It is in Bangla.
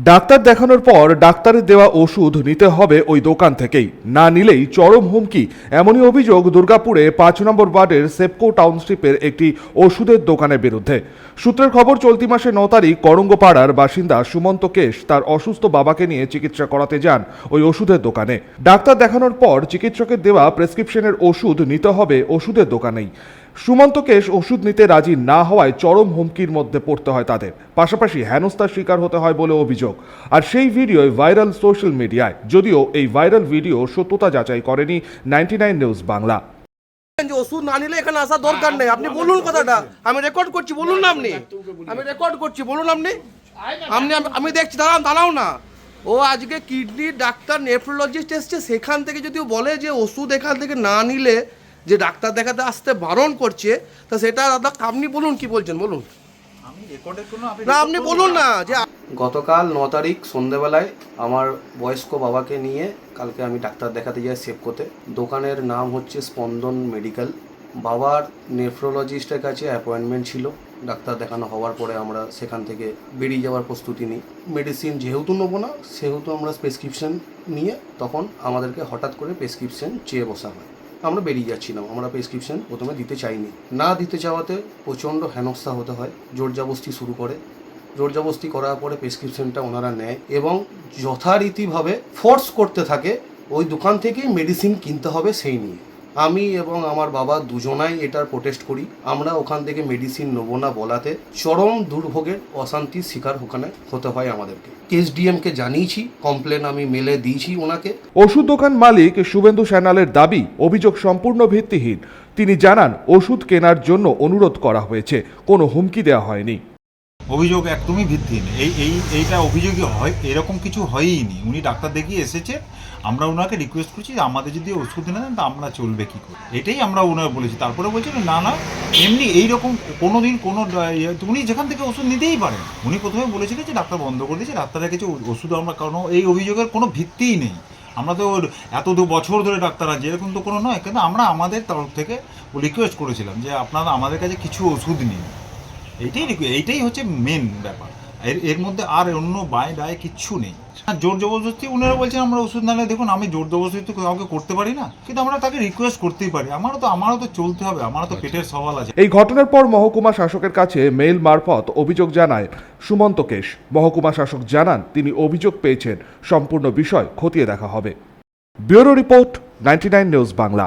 ডাক্তার দেখানোর পর ডাক্তারের দেওয়া ওষুধ নিতে হবে ওই দোকান থেকেই। না নিলেই চরম হুমকি। এমনই অভিযোগ দুর্গাপুরে পাঁচ নম্বর ওয়ার্ডের সেপকো টাউনশিপের একটি ওষুধের দোকানের বিরুদ্ধে। সূত্রের খবর, চলতি মাসে ন তারিখ করঙ্গপাড়ার বাসিন্দা সুমন্ত কেশ তার অসুস্থ বাবাকে নিয়ে চিকিৎসা করাতে যান ওই ওষুধের দোকানে। ডাক্তার দেখানোর পর চিকিৎসকের দেওয়া প্রেসক্রিপশনের ওষুধ নিতে হবে ওষুধের দোকানেই। সুমন্ত কেশ ওষুধ নিতে রাজি না হওয়ায় চরম হুমকির মধ্যে পড়তে হয় তাদের। পাশাপাশি হেনস্থার শিকার হতে হয় বলে অভিযোগ। আর সেই ভিডিও ভাইরাল সোশ্যাল মিডিয়ায়। যদিও এই ভাইরাল ভিডিও সত্যতা যাচাই করেনি নাইনটি নাইন নিউজ বাংলা। যে ওষুধ না নিলে এখানে আসার দরকার নেই। আপনি বলুন কথাটা। আমি রেকর্ড করছি, বলুন না আপনি। আমি রেকর্ড করছি, বলুন আপনি। আপনি, আমি দেখছি, দাঁড়ান, দাঁড়াও না। ও আজকে কিডনির ডাক্তার নেফ্রোলজিস্ট এসছে, সেখান থেকে যদি বলে যে ওষুধ এখান থেকে না নিলে যে ডাক্তার দেখাতে আসতে বারণ করছে তা সেটা দাদা আপনি বলুন কি বলছেন বলুন। আমি রেকর্ডের কোনো না আপনি বলুন না। যে গতকাল ন তারিখ সন্ধেবেলায় আমার বয়স্ক বাবাকে নিয়ে কালকে আমি ডাক্তার দেখাতে যাই সেভ করতে দোকানের নাম হচ্ছে স্পন্দন মেডিকেল। বাবার নেফ্রোলজিস্টের কাছে অ্যাপয়েন্টমেন্ট ছিল ডাক্তার দেখানো হওয়ার পরে আমরা সেখান থেকে বেরিয়ে যাওয়ার প্রস্তুতি নিই। মেডিসিন যেহেতু নেব না সেহেতু আমরা প্রেসক্রিপশন নিয়ে তখন আমাদেরকে হঠাৎ করে প্রেসক্রিপশন চেয়ে বসা হয়। আমরা বেরিয়ে যাচ্ছিলাম, আমরা প্রেসক্রিপশন প্রথমে দিতে চাইনি। না দিতে চাওয়াতে প্রচণ্ড হেনস্থা হতে হয়, জোর জোরজাবস্তি শুরু করে। জোর জবস্তি করার পরে প্রেসক্রিপশনটা ওনারা নেয় এবং যথারীতিভাবে ফোর্স করতে থাকে, ওই দোকান থেকেই মেডিসিন কিনতে হবে সেই নিয়ে। আমি এবং আমার বাবা দুজনাই এটার প্রোটেস্ট করি। আমরা ওখান থেকে মেডিসিন নেব না বলাতে। চরম দুর্ভোগের অশান্তির শিকার ওখানে হতে হয় আমাদেরকে। এসডিএমকে জানিয়েছি কমপ্লেন আমি মেলে দিয়েছি ওনাকে। ওষুধ দোকান মালিক শুভেন্দু স্যানালের দাবি, অভিযোগ সম্পূর্ণ ভিত্তিহীন। তিনি জানান, ওষুধ কেনার জন্য অনুরোধ করা হয়েছে। কোনো হুমকি দেওয়া হয়নি। অভিযোগ একদমই ভিত্তিহীন। এই এই এইটা অভিযোগই হয় এরকম কিছু হয়ই নি উনি ডাক্তার দেখিয়ে এসেছে আমরা ওনাকে রিকোয়েস্ট করছি আমাদের যদি ওষুধ না দেন তা আমরা চলবে কী করে? এটাই আমরা ওনার বলেছি। তারপরে বলছেন না না এমনি এইরকম কোনো দিন কোনো ইয়ে, উনি যেখান থেকে ওষুধ নিতেই পারেন। উনি প্রথমে বলেছিলেন যে ডাক্তার বন্ধ করে দিয়েছে ডাক্তারের কিছু ওষুধ আমরা কারণ এই অভিযোগের কোনো ভিত্তিই নেই। আমরা তো এত দু বছর ধরে ডাক্তার আছে এরকম তো কোনো নয়। কিন্তু আমরা আমাদের তরফ থেকে রিকোয়েস্ট করেছিলাম যে আপনারা আমাদের কাছে কিছু ওষুধ নিন। এইটাই এইটাই হচ্ছে মেন ব্যাপার। এর এর মধ্যে আর অন্য বায় ডায় কিচ্ছু নেই। আর জোর জবরদস্তি ওনারা বলছেন আমরা ওষুধ না দেখুন আমি জোর জবরদস্তি তো কাউকে করতে পারি না। কিন্তু আমরা তাকে রিকোয়েস্ট করতেই পারি। আমারও তো আমারও তো চলতে হবে আমারও তো পেটের সওয়াল আছে। এই ঘটনার পর মহকুমা শাসকের কাছে মেইল মারফত অভিযোগ জানায় সুমন্ত কেশ। মহকুমা শাসক জানান তিনি অভিযোগ পেয়েছেন সম্পূর্ণ বিষয় খতিয়ে দেখা হবে। Bureau report ninety news Bangla.